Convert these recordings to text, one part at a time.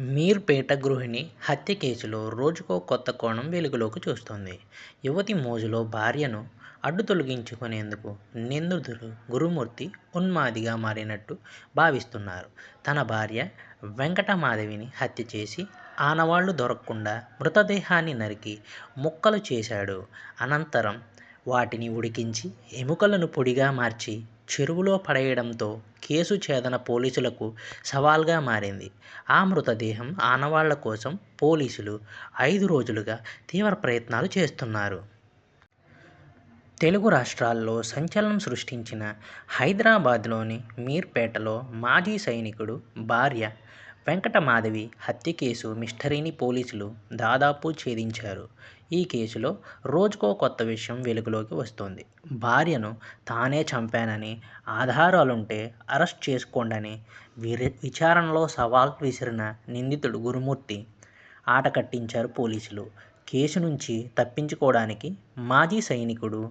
మీర్పేట గృహిణి హత్య కేసులో రోజుకో కొత్త కోణం వెలుగులోకి చూస్తోంది. యువతి మోజులో భార్యను అడ్డు తొలగించుకునేందుకు నిందితుడు గురుమూర్తి ఉన్మాదిగా మారినట్టు భావిస్తున్నారు. తన భార్య వెంకటమాధవిని హత్య చేసి ఆనవాళ్ళు దొరక్కుండా మృతదేహాన్ని నరికి ముక్కలు చేశాడు. అనంతరం వాటిని ఉడికించి ఎముకలను పొడిగా మార్చి చెరువులో పడేయడంతో కేసు ఛేదన పోలీసులకు సవాల్గా మారింది. ఆ మృతదేహం ఆనవాళ్ళ కోసం పోలీసులు ఐదు రోజులుగా తీవ్ర ప్రయత్నాలు చేస్తున్నారు. తెలుగు రాష్ట్రాల్లో సంచలనం సృష్టించిన హైదరాబాద్లోని మీర్పేటలో మాజీ సైనికుడు భార్య వెంకటమాధవి హత్య కేసు మిస్టరీని పోలీసులు దాదాపు ఛేదించారు. ఈ కేసులో రోజుకో కొత్త విషయం వెలుగులోకి వస్తోంది. భార్యను తానే చంపానని, ఆధారాలుంటే అరెస్ట్ చేసుకోండని విచారణలో సవాల్ విసిరిన నిందితుడు గురుమూర్తి ఆట కట్టించారు పోలీసులు. కేసు నుంచి తప్పించుకోవడానికి మాజీ సైనికుడు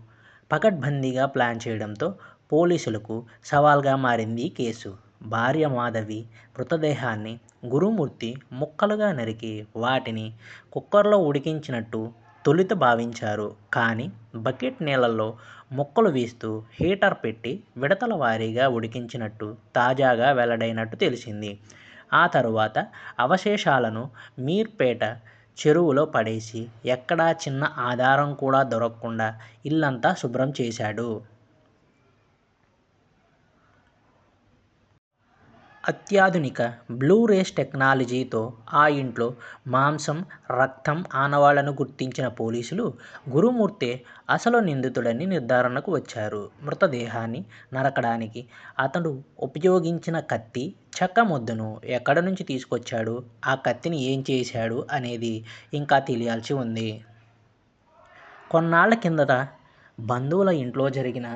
పకడ్బందీగా ప్లాన్ చేయడంతో పోలీసులకు సవాల్గా మారింది కేసు. భార్య మాధవి మృతదేహాన్ని గురుమూర్తి ముక్కలుగా నరికి వాటిని కుక్కర్లో ఉడికించినట్టు తొలుత భావించారు. కానీ బకెట్ నీళ్ళల్లో ముక్కలు వీస్తూ హీటర్ పెట్టి విడతల వారీగా ఉడికించినట్టు తాజాగా వెల్లడైనట్టు తెలిసింది. ఆ తరువాత అవశేషాలను మీర్పేట చెరువులో పడేసి ఎక్కడా చిన్న ఆధారం కూడా దొరక్కుండా ఇల్లంతా శుభ్రం చేశాడు. అత్యాధునిక బ్లూ రేస్ టెక్నాలజీతో ఆ ఇంట్లో మాంసం, రక్తం ఆనవాళ్ళను గుర్తించిన పోలీసులు గురుమూర్తే అసలు నిందితుడని నిర్ధారణకు వచ్చారు. మృతదేహాన్ని నరకడానికి అతడు ఉపయోగించిన కత్తి, చెక్క ముద్దును ఎక్కడ నుంచి తీసుకొచ్చాడు, ఆ కత్తిని ఏం చేశాడు అనేది ఇంకా తెలియాల్సి ఉంది. కొన్నాళ్ళ కిందట బంధువుల ఇంట్లో జరిగిన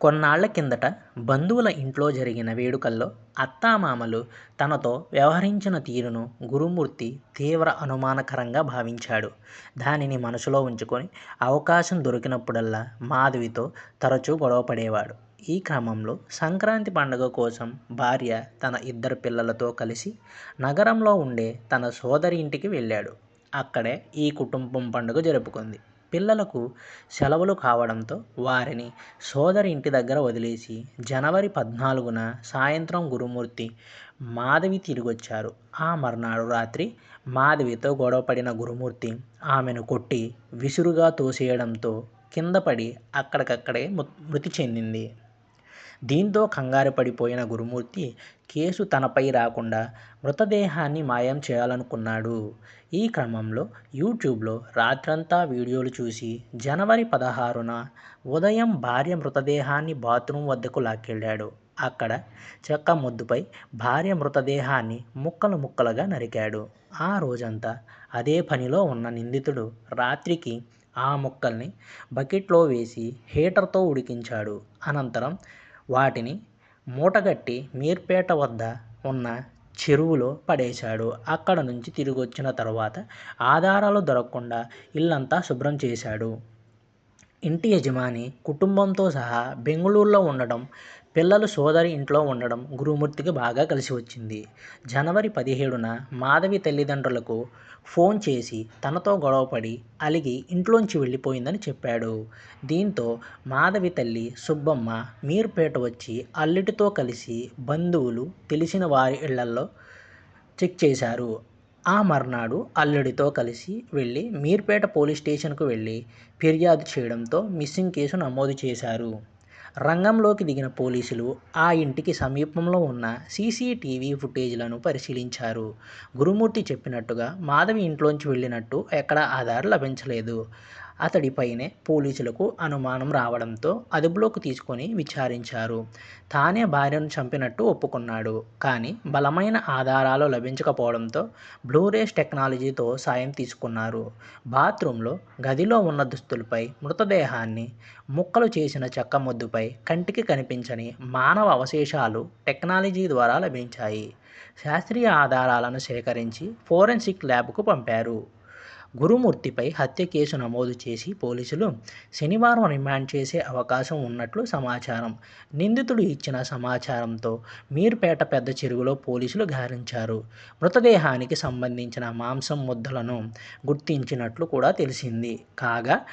కొన్నాళ్ళ కిందట బంధువుల ఇంట్లో జరిగిన వేడుకల్లో అత్తామామలు తనతో వ్యవహరించిన తీరును గురుమూర్తి తీవ్ర అనుమానకరంగా భావించాడు. దానిని మనసులో ఉంచుకొని అవకాశం దొరికినప్పుడల్లా మాధవితో తరచూ గొడవపడేవాడు. ఈ క్రమంలో సంక్రాంతి పండుగ కోసం భార్య తన ఇద్దరు పిల్లలతో కలిసి నగరంలో ఉండే తన సోదరి ఇంటికి వెళ్ళాడు అక్కడే ఈ కుటుంబం పండుగ జరుపుకుంది. పిల్లలకు సెలవులు కావడంతో వారిని సోదరి ఇంటి దగ్గర వదిలేసి జనవరి పద్నాలుగున సాయంత్రం గురుమూర్తి, మాధవి తిరిగొచ్చారు. ఆ మర్నాడు రాత్రి మాధవితో గొడవపడిన గురుమూర్తి ఆమెను కొట్టి విసురుగా తోసేయడంతో కిందపడి అక్కడికక్కడే మృతి చెందింది. దీంతో కంగారుపడిపోయిన గురుమూర్తి కేసు తనపై రాకుండా మృతదేహాన్ని మాయం చేయాలనుకున్నాడు. ఈ క్రమంలో యూట్యూబ్లో రాత్రంతా వీడియోలు చూసి జనవరి పదహారున ఉదయం భార్య మృతదేహాన్ని బాత్రూమ్ వద్దకు లాక్కెళ్ళాడు అక్కడ చెక్క ముద్దుపై భార్య మృతదేహాన్ని ముక్కలు ముక్కలుగా నరికాడు. ఆ రోజంతా అదే పనిలో ఉన్న నిందితుడు రాత్రికి ఆ ముక్కల్ని బకెట్లో వేసి హీటర్తో ఉడికించాడు. అనంతరం వాటిని మూటగట్టి మీర్పేట వద్ద ఉన్న చెరువులో పడేశాడు. అక్కడ నుంచి తిరిగొచ్చిన తర్వాత ఆధారాలు దొరకకుండా ఇల్లంతా శుభ్రం చేశాడు. ఇంటి యజమాని కుటుంబంతో సహా బెంగళూరులో ఉండడం, పిల్లలు సోదరి ఇంట్లో ఉండడం గురుమూర్తికి బాగా కలిసి వచ్చింది జనవరి పదిహేడున మాధవి తల్లిదండ్రులకు ఫోన్ చేసి తనతో గొడవపడి, అలిగి ఇంట్లోంచి వెళ్ళిపోయిందని చెప్పాడు. దీంతో మాధవి తల్లి సుబ్బమ్మ మీర్పేట వచ్చి అల్లుడితో కలిసి బంధువులు, తెలిసిన వారి ఇళ్ళల్లో చెక్ చేశారు. ఆ మర్నాడు అల్లుడితో కలిసి వెళ్ళి మీర్పేట పోలీస్ స్టేషన్కు వెళ్ళి ఫిర్యాదు చేయడంతో మిస్సింగ్ కేసు నమోదు చేశారు. రంగంలోకి దిగిన పోలీసులు ఆ ఇంటికి సమీపంలో ఉన్న సీసీటీవీ ఫుటేజ్లను పరిశీలించారు. గురుమూర్తి చెప్పినట్టుగా మాధవి ఇంట్లోంచి వెళ్ళినట్టు ఎక్కడా ఆధారం లభించలేదు. అతడిపైనే పోలీసులకు అనుమానం రావడంతో అదుపులోకి తీసుకొని విచారించారు. తానే భార్యను చంపినట్టు ఒప్పుకున్నాడు. కానీ బలమైన ఆధారాలు లభించకపోవడంతో బ్లూరేస్ టెక్నాలజీతో సాయం తీసుకున్నారు. బాత్రూంలో గదిలో ఉన్న దుస్తులపై మృతదేహాన్ని ముక్కలు చేసిన చెక్క మొద్దుపై కంటికి కనిపించని మానవ అవశేషాలు టెక్నాలజీ ద్వారా లభించాయి. శాస్త్రీయ ఆధారాలను సేకరించి ఫోరెన్సిక్ ల్యాబ్కు పంపారు. గురుమూర్తిపై హత్య కేసు నమోదు చేసి పోలీసులు శనివారం రిమాండ్ చేసే అవకాశం ఉన్నట్లు సమాచారం. నిందితుడు ఇచ్చిన సమాచారంతో మీర్పేట పెద్ద చెరువులో పోలీసులు గారించారు. మృతదేహానికి సంబంధించిన మాంసం ముద్దలను గుర్తించినట్లు కూడా తెలిసింది. కాగా